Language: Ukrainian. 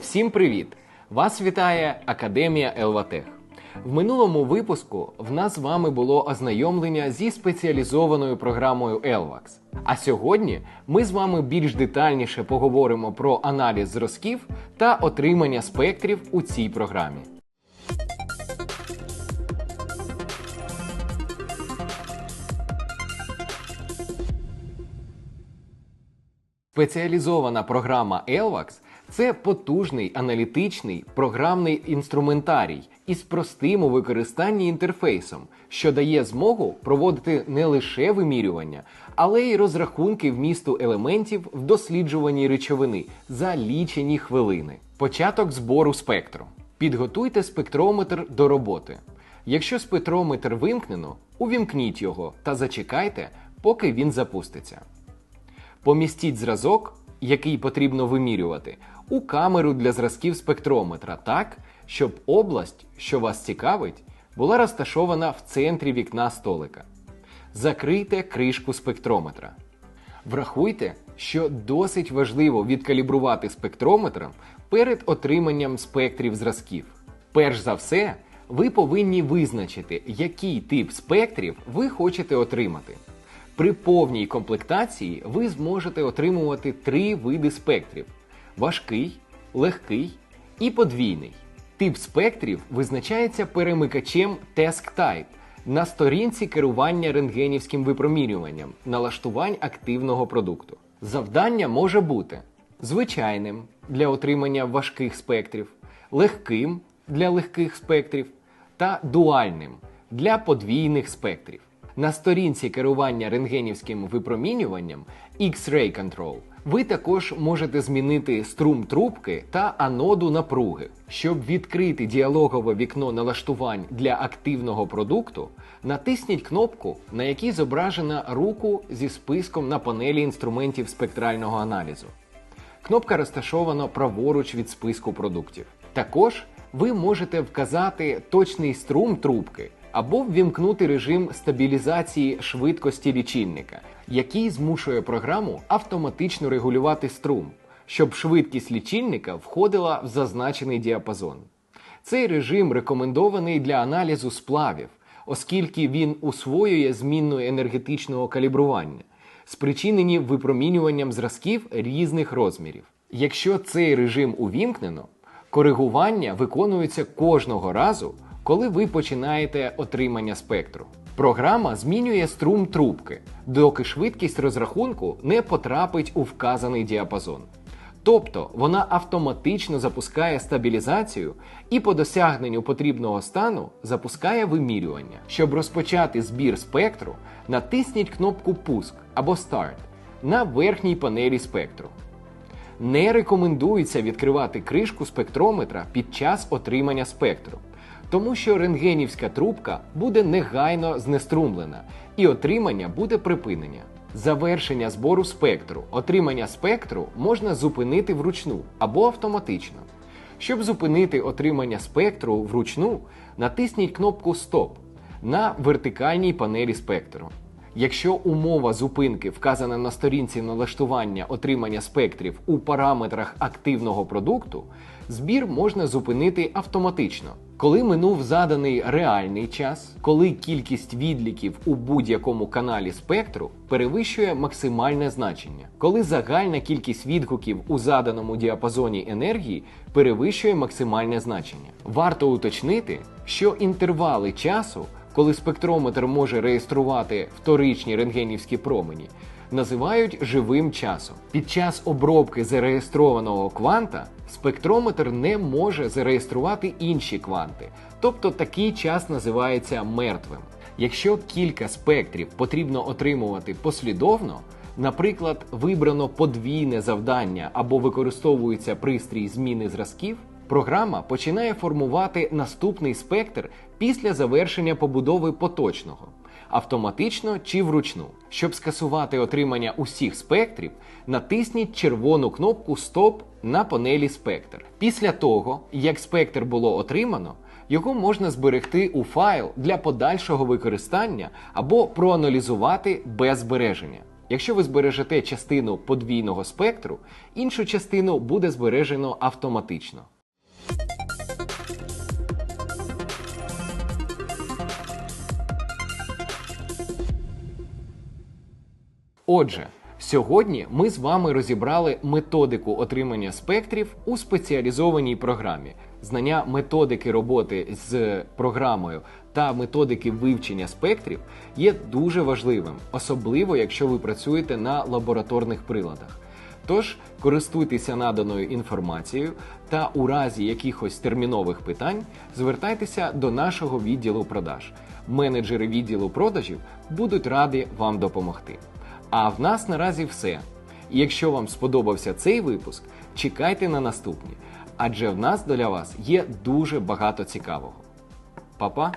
Всім привіт! Вас вітає Академія Елватех. В минулому випуску в нас з вами було ознайомлення зі спеціалізованою програмою ELVAX. А сьогодні ми з вами більш детальніше поговоримо про аналіз зразків та отримання спектрів у цій програмі. Спеціалізована програма ELVAX – це потужний аналітичний програмний інструментарій із простим у використанні інтерфейсом, що дає змогу проводити не лише вимірювання, але й розрахунки вмісту елементів в досліджуванні речовини за лічені хвилини. Початок збору спектру. Підготуйте спектрометр до роботи. Якщо спектрометр вимкнено, увімкніть його та зачекайте, поки він запуститься. Помістіть зразок, який потрібно вимірювати, у камеру для зразків спектрометра так, щоб область, що вас цікавить, була розташована в центрі вікна столика. Закрийте кришку спектрометра. Врахуйте, що досить важливо відкалібрувати спектрометр перед отриманням спектрів зразків. Перш за все, ви повинні визначити, який тип спектрів ви хочете отримати. При повній комплектації ви зможете отримувати три види спектрів: важкий, легкий і подвійний. Тип спектрів визначається перемикачем Task Type на сторінці керування рентгенівським випромінюванням налаштувань активного продукту. Завдання може бути звичайним для отримання важких спектрів, легким для легких спектрів та дуальним для подвійних спектрів. На сторінці керування рентгенівським випромінюванням X-Ray Control ви також можете змінити струм трубки та аноду напруги. Щоб відкрити діалогове вікно налаштувань для активного продукту, натисніть кнопку, на якій зображена руку зі списком на панелі інструментів спектрального аналізу. Кнопка розташована праворуч від списку продуктів. Також ви можете вказати точний струм трубки або ввімкнути режим стабілізації швидкості лічильника, який змушує програму автоматично регулювати струм, щоб швидкість лічильника входила в зазначений діапазон. Цей режим рекомендований для аналізу сплавів, оскільки він усвоює змінну енергетичного калібрування, спричинені випромінюванням зразків різних розмірів. Якщо цей режим увімкнено, коригування виконується кожного разу коли ви починаєте отримання спектру. Програма змінює струм трубки, доки швидкість розрахунку не потрапить у вказаний діапазон. Тобто вона автоматично запускає стабілізацію і по досягненню потрібного стану запускає вимірювання. Щоб розпочати збір спектру, натисніть кнопку Пуск або Старт на верхній панелі спектру. Не рекомендується відкривати кришку спектрометра під час отримання спектру тому що рентгенівська трубка буде негайно знеструмлена і отримання буде припинення. Завершення збору спектру. Отримання спектру можна зупинити вручну або автоматично. Щоб зупинити отримання спектру вручну, натисніть кнопку Стоп на вертикальній панелі спектру. Якщо умова зупинки вказана на сторінці налаштування отримання спектрів у параметрах активного продукту, збір можна зупинити автоматично. Коли минув заданий реальний час, коли кількість відліків у будь-якому каналі спектру перевищує максимальне значення, коли загальна кількість відгуків у заданому діапазоні енергії перевищує максимальне значення, варто уточнити, що інтервали часу, коли спектрометр може реєструвати вторичні рентгенівські промені, називають живим часом. Під час обробки зареєстрованого кванта спектрометр не може зареєструвати інші кванти, тобто такий час називається мертвим. Якщо кілька спектрів потрібно отримувати послідовно, наприклад, вибрано подвійне завдання або використовується пристрій зміни зразків, програма починає формувати наступний спектр після завершення побудови поточного автоматично чи вручну. Щоб скасувати отримання усіх спектрів, натисніть червону кнопку Стоп на панелі Спектр. Після того, як спектр було отримано, його можна зберегти у файл для подальшого використання або проаналізувати без збереження. Якщо ви збережете частину подвійного спектру, іншу частину буде збережено автоматично. Отже, сьогодні ми з вами розібрали методику отримання спектрів у спеціалізованій програмі. Знання методики роботи з програмою та методики вивчення спектрів є дуже важливим, особливо якщо ви працюєте на лабораторних приладах. Тож користуйтеся наданою інформацією та у разі якихось термінових питань звертайтеся до нашого відділу продаж. Менеджери відділу продажів будуть раді вам допомогти. А в нас наразі все. Якщо вам сподобався цей випуск, чекайте на наступні, адже в нас для вас є дуже багато цікавого. Па-па!